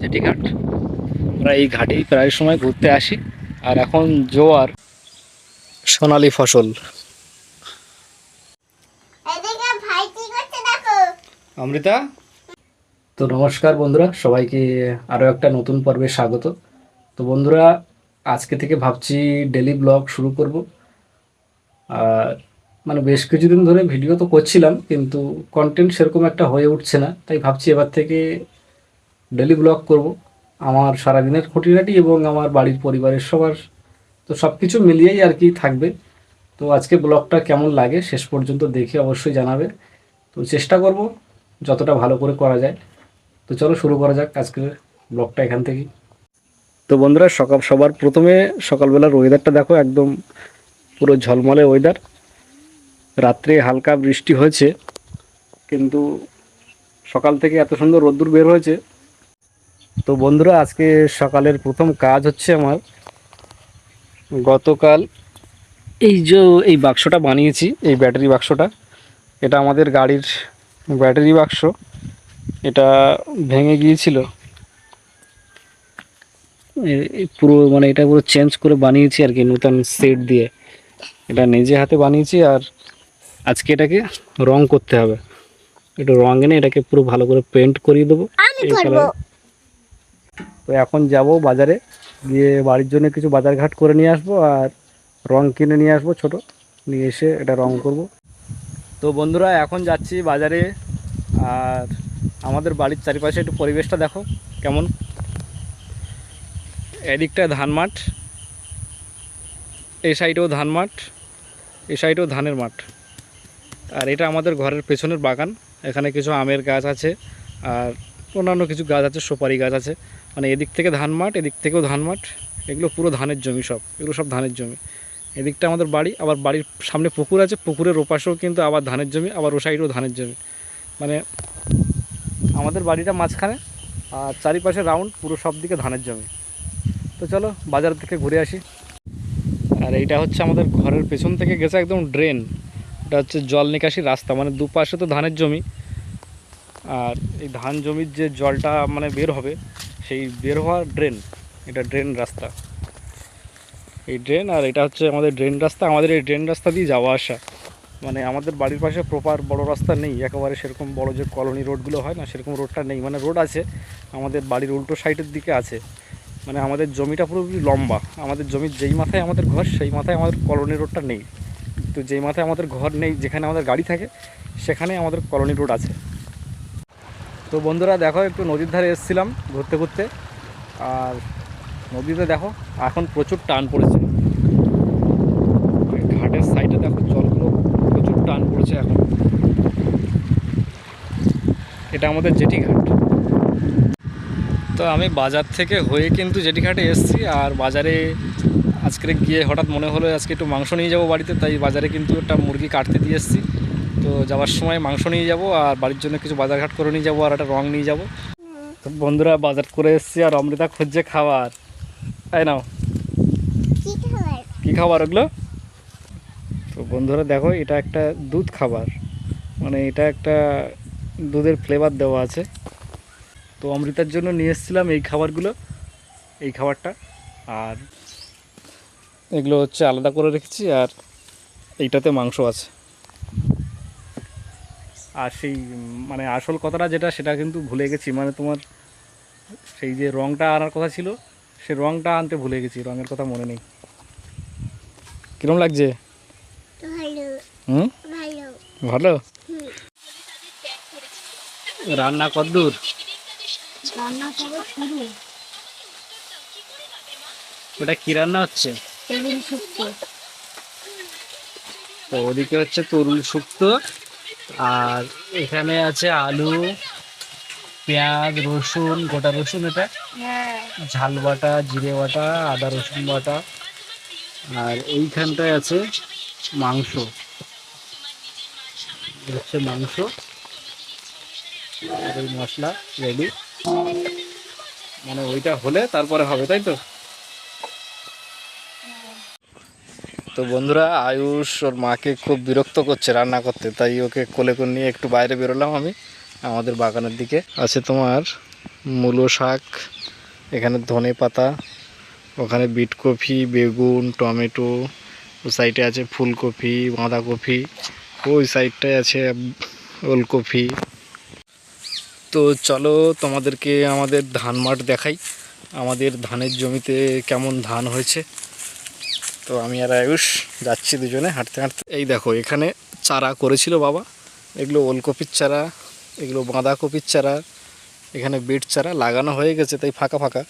Jetty ঘাট। আমরা এই ঘাটেই প্রায় সময় ঘুরতে আসি। আর এখন জোয়ার সোনালি ফসল। অমৃতা? তো নমস্কার বন্ধুরা সবাইকে আরও একটা নতুন পর্বে স্বাগত। তো বন্ধুরা আজকে থেকে ভাবছি ডেলি ব্লগ শুরু করব। আর মানে বেশ কিছুদিন ধরে ভিডিও তো করছিলাম কিন্তু কন্টেন্ট সেরকম একটা হয়ে উঠছে না তাই ভাবছি এবার থেকে ডেলি ব্লগ করব। আমার সারাদিনের খুঁটিনাটি এবং আমার বাড়ির পরিবারের সবার, তো সব কিছু মিলিয়েই আর কি থাকবে। তো আজকে ব্লগটা কেমন লাগে শেষ পর্যন্ত দেখে অবশ্যই জানাবে তো চেষ্টা করব যতটা ভালো করে করা যায়। তো চলো শুরু করা যাক আজকের ব্লগটা এখান থেকেই। তো বন্ধুরা, সকাল সবার প্রথমে সকালবেলার ওয়েদারটা দেখো, একদম পুরো ঝলমলে ওয়েদার রাত্রে হালকা বৃষ্টি হয়েছে, কিন্তু সকাল থেকে এত সুন্দর রোদ্দুর বের হয়েছে। তো বন্ধুরা আজকে সকালের প্রথম কাজ হচ্ছে আমার গতকাল এই যে এই বাক্সটা বানিয়েছি এই ব্যাটারি বাক্সটা এটা আমাদের গাড়ির ব্যাটারি বাক্স। এটা ভেঙে গিয়েছিল। পুরো মানে এটা পুরো চেঞ্জ করে বানিয়েছি আর কি নতুন সেট দিয়ে। এটা নিজে হাতে বানিয়েছি আর আজকে এটাকে রং করতে হবে। একটু রং এনে এটাকে পুরো ভালো করে পেন্ট করিয়ে দেবো। এই colour। তো এখন যাব বাজারে। গিয়ে বাড়ির জন্য কিছু বাজারঘাট করে নিয়ে আসব আর রং কিনে নিয়ে আসব ছোট। নিয়ে এসে এটা রং করব। তো বন্ধুরা, এখন যাচ্ছি বাজারে। আর আমাদের বাড়ির চারিপাশে একটু পরিবেশটা দেখো কেমন। এদিকটায় ধান মাঠ, এই সাইডেও ধান মাঠ, এই সাইডেও ধানের মাঠ। আর এটা আমাদের ঘরের পেছনের বাগান। এখানে কিছু আমের গাছ আছে আর অন্যান্য কিছু গাছ আছে, সুপারি গাছ আছে। মানে এদিক থেকে ধান মাঠ, এদিক থেকেও ধান মাঠ। এগুলো পুরো ধানের জমি সব, এগুলো সব ধানের জমি। এদিকটা আমাদের বাড়ি, আবার বাড়ির সামনে পুকুর আছে, পুকুরের ওপাশেও কিন্তু আবার ধানের জমি, আবার ও সাইডেও ধানের জমি। মানে আমাদের বাড়িটা মাঝখানে, আর চারিপাশে রাউন্ড, পুরো সব দিকে ধানের জমি। তো চলো, বাজার থেকে ঘুরে আসি। আর এইটা হচ্ছে আমাদের ঘরের পেছন থেকে গেছে একদম ড্রেন। এটা হচ্ছে জল নিকাশি রাস্তা মানে দুপাশে তো ধানের জমি। আর এই ধান জমির যে জলটা মানে বের হবে সেই বের হওয়ার ড্রেন এটা ড্রেন রাস্তা। এই ড্রেন আর এটা হচ্ছে আমাদের ড্রেন রাস্তা। আমাদের এই ড্রেন রাস্তা দিয়ে যাওয়া আসা। মানে আমাদের বাড়ির পাশে প্রপার বড় রাস্তা নেই। একেবারে সেরকম বড় যে কলোনি রোডগুলো হয় না, সেরকম রোডটা নেই। মানে রোড আছে, আমাদের বাড়ির উল্টো সাইডের দিকে আছে। মানে আমাদের জমিটা পুরোপুরি লম্বা। আমাদের জমির যেই মাথায় আমাদের ঘর, সেই মাথায় আমাদের কলোনি রোডটা নেই। তো যেই মাথায় আমাদের ঘর নেই, যেখানে আমাদের গাড়ি থাকে, সেখানে আমাদের কলোনি রোড আছে। তো বন্ধুরা দেখো, একটু নদীর ধারে এসেছিলাম ঘুরতে ঘুরতে। আর নদীতে দেখো, এখন প্রচুর টান পড়েছে। ঘাটের সাইডে দেখো, জলগুলো প্রচুর টান পড়েছে এখন। এটা আমাদের জেটি ঘাট তো আমি বাজার থেকে হয়ে কিন্তু জেটি ঘাটে এসেছি, আর বাজারে আজকে গিয়ে হঠাৎ মনে হলো আজকে একটু মাংস নিয়ে যাব বাড়িতে, তাই বাজারে কিন্তু একটা মুরগি কাটতে দিয়ে এসেছি। তো যাওয়ার সময় মাংস নিয়ে যাব আর বাড়ির জন্য কিছু বাজারঘাট করে নিয়ে যাব আর একটা রং নিয়ে যাব। তো বন্ধুরা বাজার করে এসেছি আর অমৃতা খুঁজছে খাবার। তাই নাও। কি খাবার? কী খাবার ওগুলো? তো বন্ধুরা দেখো এটা একটা দুধ খাবার। মানে এটা একটা দুধের ফ্লেভার দেওয়া আছে। তো অমৃতার জন্য নিয়ে এসেছিলাম এই খাবারগুলো এই খাবারটা। আর এগুলো হচ্ছে আলাদা করে রেখেছি আর এইটাতে মাংস আছে। আর সেই মানে আসল কথাটা যেটা সেটা কিন্তু ভুলে গেছি। মানে তোমার সেই যে রঙটা আনার কথা ছিল সে রঙটা আনতে ভুলে গেছি। রঙের কথা মনে নেই। কিরম লাগছে? ভালো। হুম? ভালো। রান্না কদ্দূর রান্না শুরু। ওটা কি রান্না হচ্ছে? ওদিকে হচ্ছে তরুল শুক্তো। আর এখানে আছে আলু পেঁয়াজ রসুন গোটা রসুন এটা। হ্যাঁ। ঝাল বাটা জিরে বাটা আদা রসুন বাটা। আর এইখানটায় আছে মাংস। হচ্ছে মাংস। আর এই মশলা রেডি। মানে ওইটা হলে তারপরে হবে তাই তো? তো বন্ধুরা, আয়ুষ ওর মাকে খুব বিরক্ত করছে রান্না করতে, তাই ওকে কোলে করে নিয়ে একটু বাইরে বেরোলাম আমি, আমাদের বাগানের দিকে। আছে তোমার মূলো শাক, এখানে ধনে পাতা, ওখানে বিট কপি বেগুন, টমেটো ও সাইডে আছে ফুলকপি, বাঁধাকপি, ওই সাইডটায় আছে ওলকপি। তো চলো তোমাদেরকে আমাদের ধান মাঠ দেখাই, আমাদের ধানের জমিতে কেমন ধান হয়েছে। তো আমি আর আয়ুষ যাচ্ছি দুজনে হাঁটতে হাঁটতে। এই দেখো, এখানে চারা করেছিল বাবা। এগুলো ওলকপির চারা, এগুলো বাঁধাকপির চারা, এখানে বিট চারা লাগানো হয়ে গেছে, তাই ফাঁকা ফাঁকা।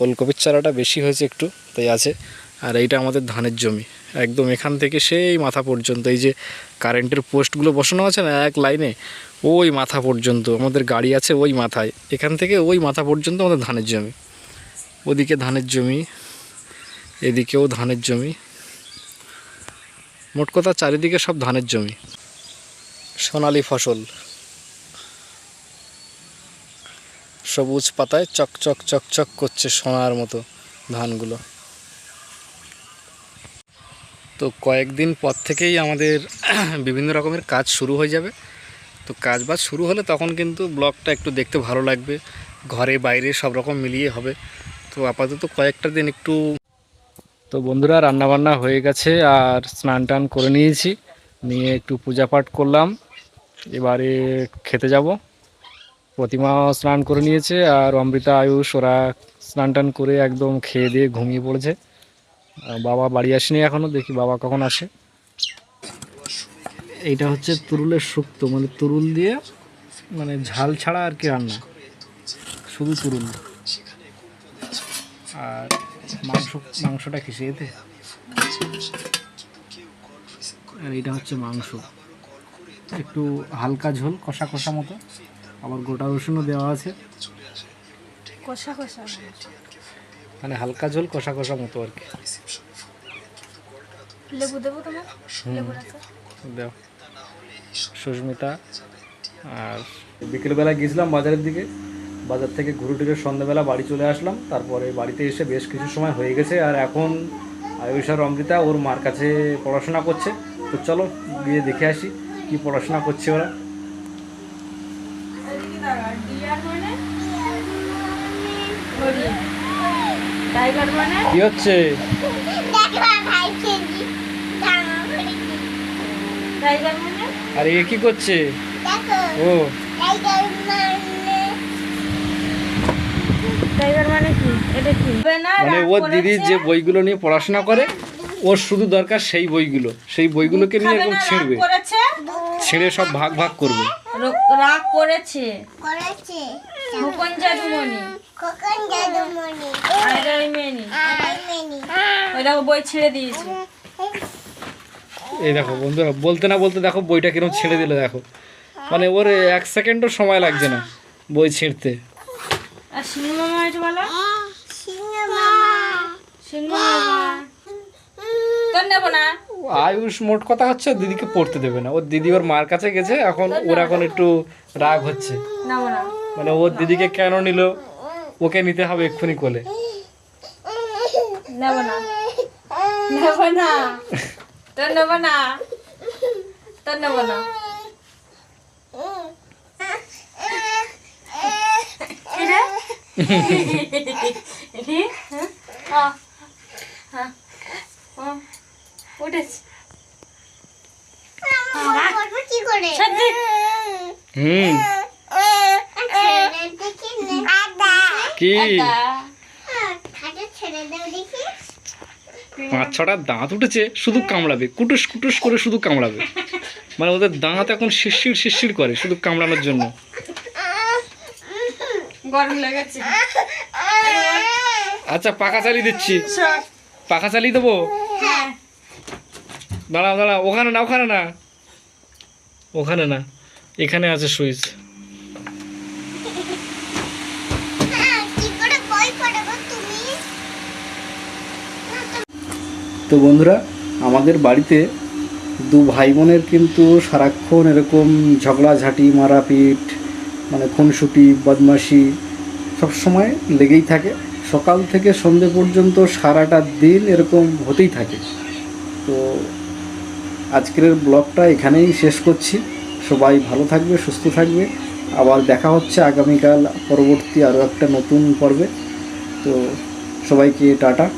ওলকপির চারাটা বেশি হয়েছে একটু, তাই আছে। আর এইটা আমাদের ধানের জমি। একদম এখান থেকে সেই মাথা পর্যন্ত, এই যে কারেন্টের পোস্টগুলো বসানো আছে না এক লাইনে, ওই মাথা পর্যন্ত, আমাদের গাড়ি আছে ওই মাথায়। এখান থেকে ওই মাথা পর্যন্ত আমাদের ধানের জমি। ওদিকে ধানের জমি, এদিকেও ধানের জমি। মোট কথা চারিদিকে সব ধানের জমি। সোনালি ফসল। সবুজ পাতায় চকচক চকচক করছে সোনার মতো ধানগুলো। তো কয়েকদিন পর থেকেই আমাদের বিভিন্ন রকমের কাজ শুরু হয়ে যাবে। তো কাজ বাজ শুরু হলে তখন কিন্তু ব্লগটা একটু দেখতে ভালো লাগবে। ঘরে বাইরে সব রকম মিলিয়ে হবে। তো আপাতত কয়েকটা দিন একটু তো বন্ধুরা, রান্নাবান্না হয়ে গেছে আর স্নান টান করে নিয়েছি। নিয়ে একটু পূজা পাঠ করলাম। এবারে খেতে যাব। প্রতিমা স্নান করে নিয়েছে আর অমৃতা, আয়ুষ, ওরা স্নান টান করে একদম খেয়ে দিয়ে ঘুমিয়ে পড়েছে। বাবা বাড়ি আসেনি এখনও দেখি বাবা কখন আসে। এইটা হচ্ছে তুরুলের শুক্তো মানে তুরুল দিয়ে মানে ঝাল ছাড়া আর কি রান্না। শুধু তুরুল। আর মাংস মাংসটা কিসে এতে আর এটা হচ্ছে মাংস। একটু হালকা ঝোল কষা কষা মতো। আবার গোটা রসুনও দেওয়া আছে। কষা কষা মানে হালকা ঝোল কষা কষা মতো আর কি। লেবু দেবো তোমার? লেবু দেও। সুস্মিতা আর বিকেলবেলা গিয়েছিলাম বাজারের দিকে। বাজার থেকে ঘুরে টুরে সন্ধ্যাবেলা বাড়ি চলে আসলাম। তারপরে বাড়িতে এসে বেশ কিছু সময় হয়ে গেছে আর এখন আয়ুষ আর অমৃতা ওর মার কাছে পড়াশোনা করছে। তো চলো গিয়ে দেখে আসি কি পড়াশোনা করছে ওরা। কি হচ্ছে? আর এ কি করছে? ও। মানে কি? এটা কি? মানে ওর দিদি যে বইগুলো নিয়ে পড়াশোনা করে ওর শুধু দরকার সেই বইগুলো। সেই বইগুলোকে নিয়ে এরকম ছিঁড়বে। ছিঁড়ে সব ভাগ ভাগ করবে। রাগ করেছে? করেছে। খোকন জাদুমণি। খোকন জাদুমণি। আইরাই মেনি। মেনি। ওই বই ছেড়ে দিয়েছে। এই দেখো বন্ধুরা বলতে না বলতে দেখো বইটা কীরকম ছেড়ে দিল দেখো। মানে ওর এক সেকেন্ডও সময় লাগছে না বই ছিঁড়তে। আর সিংহ মামা এটা বলো সিংহ মামা। তোর নেব না আয়ুষ মোট কথা হচ্ছে দিদিকে পড়তে দেবে না। ওর দিদি ওর মার কাছে গেছে এখন ওর এখন একটু রাগ হচ্ছে। নেব না মানে ওর দিদিকে কেন নিল? ওকে নিতে হবে এক্ষুনি কোলে। নেব না নেব না তোর নেব না তোর নেব না হ্যাঁ, হ্যাঁ, হ্যাঁ, উঠেছি করব কি? পাঁচ ছটা দাঁত উঠেছে, শুধু কামড়াবে। কুটুস কুটুস করে শুধু কামড়াবে। মানে ওদের দাঁত এখন শিরশির শিরশির করে, শুধু কামড়ানোর জন্য। গরম লেগেছে। আচ্ছা পাখা চালিয়ে দিচ্ছি। পাখা চালিয়ে দেবো? হ্যাঁ। দাঁড়া দাঁড়া ওখানে না ওখানে না। ওখানে না এখানে আছে সুইচ। কি করে বই পড়াবো তুমি তো বন্ধুরা আমাদের বাড়িতে দু ভাই বোনের কিন্তু সারাক্ষণ এরকম ঝগড়াঝাঁটি মারাপিট মানে খুনসুটি, বদমাশি সবসময় লেগেই থাকে। সকাল থেকে সন্ধে পর্যন্ত সারাটা দিন এরকম হতেই থাকে। তো আজকের ব্লগটা এখানেই শেষ করছি। সবাই ভালো থাকবে, সুস্থ থাকবে। আবার দেখা হচ্ছে আগামীকাল পরবর্তী আরও একটা নতুন পর্বে। তো সবাইকে টাটা।